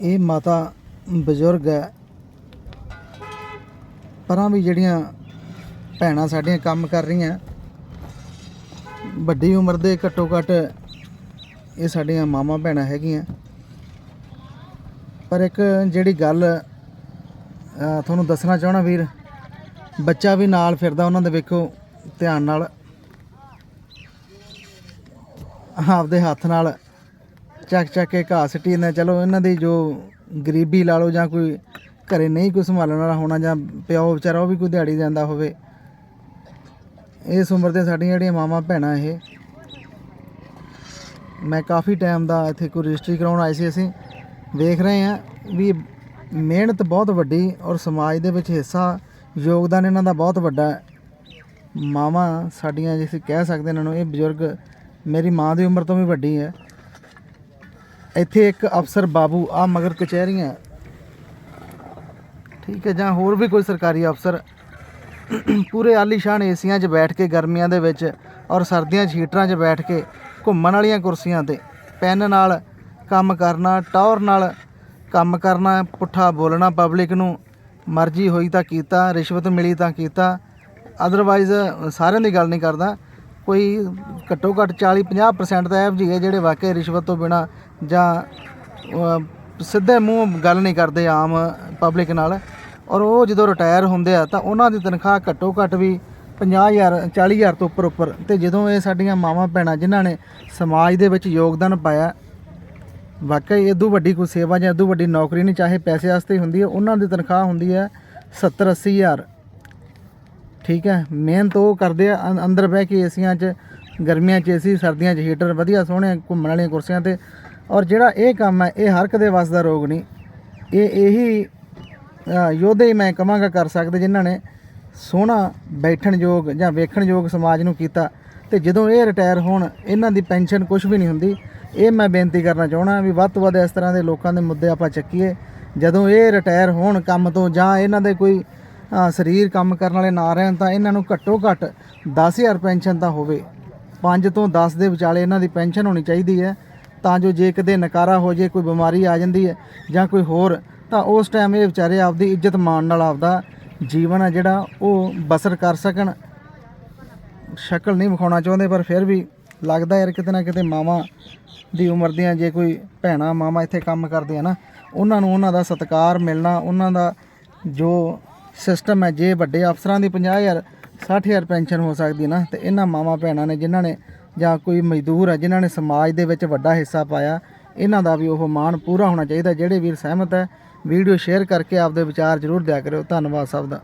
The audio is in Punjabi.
ਇਹ ਮਾਤਾ ਬਜ਼ੁਰਗ ਹੈ। ਪਰਾਂ ਵੀ ਜਿਹੜੀਆਂ ਭੈਣਾਂ ਸਾਡੀਆਂ ਕੰਮ ਕਰ ਰਹੀਆਂ, ਵੱਡੀ ਉਮਰ ਦੇ ਘੱਟੋ ਘੱਟ ਇਹ ਸਾਡੀਆਂ ਮਾਮਾ ਭੈਣਾਂ ਹੈਗੀਆਂ। ਪਰ ਇੱਕ ਜਿਹੜੀ ਗੱਲ ਤੁਹਾਨੂੰ ਦੱਸਣਾ ਚਾਹਣਾ ਵੀਰ, ਬੱਚਾ ਵੀ ਨਾਲ ਫਿਰਦਾ ਉਹਨਾਂ ਦੇ ਵੇਖੋ ਧਿਆਨ ਨਾਲ। ਆਪਦੇ ਹੱਥ ਨਾਲ ਚੱਕ ਚੱਕ ਕੇ ਘਾਹ ਸਿੱਟੀ ਜਾਂਦੇ ਚਲੋ ਇਹਨਾਂ ਦੀ ਜੋ ਗਰੀਬੀ ਲਾ ਲਓ ਜਾਂ ਕੋਈ ਘਰੇ ਨਹੀਂ ਕੋਈ ਸੰਭਾਲਣ ਵਾਲਾ ਹੋਣਾ ਜਾਂ ਪਿਓ ਵਿਚਾਰਾ ਉਹ ਵੀ ਕੋਈ ਦਿਹਾੜੀ ਜਾਂਦਾ ਹੋਵੇ। ਇਸ ਉਮਰ ਦੇ ਸਾਡੀਆਂ ਜਿਹੜੀਆਂ ਮਾਵਾਂ ਭੈਣਾਂ ਇਹ, ਮੈਂ ਕਾਫੀ ਟਾਈਮ ਦਾ ਇੱਥੇ ਕੋਈ ਰਜਿਸਟਰੀ ਕਰਾਉਣ ਆਏ ਸੀ ਅਸੀਂ। ਵੇਖ ਰਹੇ ਹਾਂ ਵੀ ਮਿਹਨਤ ਬਹੁਤ ਵੱਡੀ ਔਰ ਸਮਾਜ ਦੇ ਵਿੱਚ ਹਿੱਸਾ, ਯੋਗਦਾਨ ਇਹਨਾਂ ਦਾ ਬਹੁਤ ਵੱਡਾ ਹੈ। ਮਾਵਾਂ ਸਾਡੀਆਂ ਜੇ ਕਹਿ ਸਕਦੇ ਇਹਨਾਂ ਨੂੰ, ਇਹ ਬਜ਼ੁਰਗ ਮੇਰੀ ਮਾਂ ਦੀ ਉਮਰ ਤੋਂ ਵੀ ਵੱਡੀ ਹੈ। ਇੱਥੇ ਇੱਕ ਅਫਸਰ ਬਾਬੂ ਆ ਮਗਰ ਕਚਹਿਰੀਆਂ। ਠੀਕ ਹੈ, ਜਾਂ ਹੋਰ ਵੀ ਕੋਈ ਸਰਕਾਰੀ ਅਫਸਰ। ਪੂਰੇ ਆਲੀਸ਼ਾਨ ਏਸੀਆਂ 'ਚ ਬੈਠ ਕੇ, ਗਰਮੀਆਂ ਦੇ ਵਿੱਚ ਔਰ ਸਰਦੀਆਂ 'ਚ ਹੀਟਰਾਂ 'ਚ ਬੈਠ ਕੇ ਘੁੰਮਣ ਵਾਲੀਆਂ ਕੁਰਸੀਆਂ ਤੇ। ਪੈਨ ਨਾਲ ਕੰਮ ਕਰਨਾ, ਟੌਰ ਨਾਲ ਕੰਮ ਕਰਨਾ, ਪੁੱਠਾ ਬੋਲਣਾ ਪਬਲਿਕ ਨੂੰ। ਮਰਜ਼ੀ ਹੋਈ ਤਾਂ ਕੀਤਾ, ਰਿਸ਼ਵਤ ਮਿਲੀ ਤਾਂ ਕੀਤਾ। ਅਦਰਵਾਈਜ਼ ਸਾਰਿਆਂ ਦੀ ਗੱਲ ਨਹੀਂ ਕਰਦਾ। ਕੋਈ ਘੱਟੋ ਘੱਟ 40 50% ਤਾਂ ਇਹੋ ਜਿਹੇ ਹੈ ਜਿਹੜੇ ਵਾਕਈ ਰਿਸ਼ਵਤ ਤੋਂ ਬਿਨਾ ਜਾਂ ਸਿੱਧੇ ਮੂੰਹ ਗੱਲ ਨਹੀਂ ਕਰਦੇ ਆਮ ਪਬਲਿਕ ਨਾਲ। ਔਰ ਉਹ ਜਦੋਂ ਰਿਟਾਇਰ ਹੁੰਦੇ ਆ ਤਾਂ ਉਹਨਾਂ ਦੀ ਤਨਖਾਹ ਘੱਟੋ ਘੱਟ ਵੀ 50000 40000 ਤੋਂ ਉੱਪਰ ਉੱਪਰ। ਤੇ ਜਦੋਂ ਇਹ ਸਾਡੀਆਂ ਮਾਵਾਂ ਭੈਣਾਂ ਜਿਨ੍ਹਾਂ ਨੇ ਸਮਾਜ ਦੇ ਵਿੱਚ ਯੋਗਦਾਨ ਪਾਇਆ, ਵਾਕਈ ਇਦੋਂ ਵੱਡੀ ਕੋਈ ਸੇਵਾ ਜਾਂ ਇਦੋਂ ਵੱਡੀ ਨੌਕਰੀ ਨਹੀਂ, ਚਾਹੇ ਪੈਸੇ ਵਾਸਤੇ ਹੀ ਹੁੰਦੀ ਹੈ, ਉਹਨਾਂ ਦੀ ਤਨਖਾਹ ਹੁੰਦੀ ਹੈ 70 80000 ਠੀਕ ਹੈ ਮਿਹਨਤ ਉਹ ਕਰਦੇ ਆ ਅੰ- ਅੰਦਰ ਬਹਿ ਕੇ ਏਸੀਆਂ 'ਚ ਗਰਮੀਆਂ 'ਚ ਏਸੀ ਸਰਦੀਆਂ 'ਚ ਹੀਟਰ ਵਧੀਆ ਸੋਹਣੇ ਘੁੰਮਣ ਵਾਲੀਆਂ ਕੁਰਸੀਆਂ ਤੇ। ਔਰ ਜਿਹੜਾ ਇਹ ਕੰਮ ਹੈ ਇਹ ਹਰ ਕਦੇ ਵੱਸ ਦਾ ਰੋਗ ਨਹੀਂ। ਇਹ ਇਹੀ ਅ, ਯੋਧੇ ਹੀ ਮੈਂ ਕਹਾਂਗਾ ਕਰ ਸਕਦੇ ਜਿਨ੍ਹਾਂ ਨੇ ਸੋਹਣਾ ਬੈਠਣਯੋਗ ਜਾਂ ਵੇਖਣ ਯੋਗ ਸਮਾਜ ਨੂੰ ਕੀਤਾ। ਤੇ ਜਦੋਂ ਇਹ ਰਿਟਾਇਰ ਹੋਣ ਇਹਨਾਂ ਦੀ ਪੈਨਸ਼ਨ ਕੁਝ ਵੀ ਨਹੀਂ ਹੁੰਦੀ। ਇਹ ਮੈਂ ਬੇਨਤੀ ਕਰਨਾ ਚਾਹਣਾ ਵੀ ਵੱਧ ਤੋਂ ਵੱਧ ਇਸ ਤਰ੍ਹਾਂ ਦੇ ਲੋਕਾਂ ਦੇ ਮੁੱਦੇ ਆਪਾਂ ਚੱਕੀਏ। ਜਦੋਂ ਇਹ ਰਿਟਾਇਰ ਹੋਣ ਕੰਮ ਤੋਂ ਜਾਂ ਇਹਨਾਂ ਦੇ ਕੋਈ ਸਰੀਰ ਕੰਮ ਕਰਨ ਵਾਲੇ ਨਾ ਰਹਿਣ ਤਾਂ ਇਹਨਾਂ ਨੂੰ ਘੱਟੋ ਘੱਟ 10000 ਪੈਨਸ਼ਨ ਤਾਂ ਹੋਵੇ। 5 ਤੋਂ 10 ਦੇ ਵਿਚਾਲੇ ਇਹਨਾਂ ਦੀ ਪੈਨਸ਼ਨ ਹੋਣੀ ਚਾਹੀਦੀ ਹੈ। ਤਾਂ ਜੋ ਜੇ ਕਦੇ ਨਕਾਰਾ ਹੋ ਜੇ, ਕੋਈ ਬਿਮਾਰੀ ਆ ਜਾਂਦੀ ਹੈ ਜਾਂ ਕੋਈ ਹੋਰ, ਤਾਂ ਉਸ ਟਾਈਮ ਇਹ ਵਿਚਾਰੇ ਆਪਦੀ ਇੱਜ਼ਤ ਮਾਣ ਨਾਲ ਆਪਦਾ ਜੀਵਨ ਹੈ ਜਿਹੜਾ ਉਹ ਬਸਰ ਕਰ ਸਕਣ। ਸ਼ਕਲ ਨਹੀਂ ਵਿਖਾਉਣਾ ਚਾਹੁੰਦੇ, ਪਰ ਫਿਰ ਵੀ ਲੱਗਦਾ ਯਾਰ ਕਿਤੇ ਨਾ ਕਿਤੇ ਮਾਵਾਂ ਦੀ ਉਮਰ ਦੀਆਂ ਜੇ ਕੋਈ ਭੈਣਾਂ ਮਾਵਾਂ ਇੱਥੇ ਕੰਮ ਕਰਦੇ ਆ ਨਾ, ਉਹਨਾਂ ਨੂੰ ਉਹਨਾਂ ਦਾ ਸਤਿਕਾਰ ਮਿਲਣਾ, ਉਹਨਾਂ ਦਾ ਜੋ ਸਿਸਟਮ ਹੈ, ਜੇ ਵੱਡੇ ਅਫਸਰਾਂ ਦੀ 50000 60000 ਪੈਨਸ਼ਨ ਹੋ ਸਕਦੀ ਹੈ ਨਾ, ਤੇ ਇਹਨਾਂ ਮਾਵਾਂ ਭੈਣਾਂ ਨੇ ਜਿਨ੍ਹਾਂ ਨੇ ਜਾਂ ਕੋਈ ਮਜ਼ਦੂਰ ਹੈ, ਜਿਨ੍ਹਾਂ ਨੇ ਸਮਾਜ ਦੇ ਵਿੱਚ ਵੱਡਾ ਹਿੱਸਾ ਪਾਇਆ, ਇਹਨਾਂ ਦਾ ਵੀ ਉਹ ਮਾਣ ਪੂਰਾ ਹੋਣਾ ਚਾਹੀਦਾ। ਜਿਹੜੇ ਵੀਰ ਸਹਿਮਤ ਹੈ, ਵੀਡੀਓ ਸ਼ੇਅਰ ਕਰਕੇ ਆਪਦੇ ਵਿਚਾਰ ਜ਼ਰੂਰ ਦਿਆ ਕਰਿਓ। ਧੰਨਵਾਦ ਸਭ ਦਾ।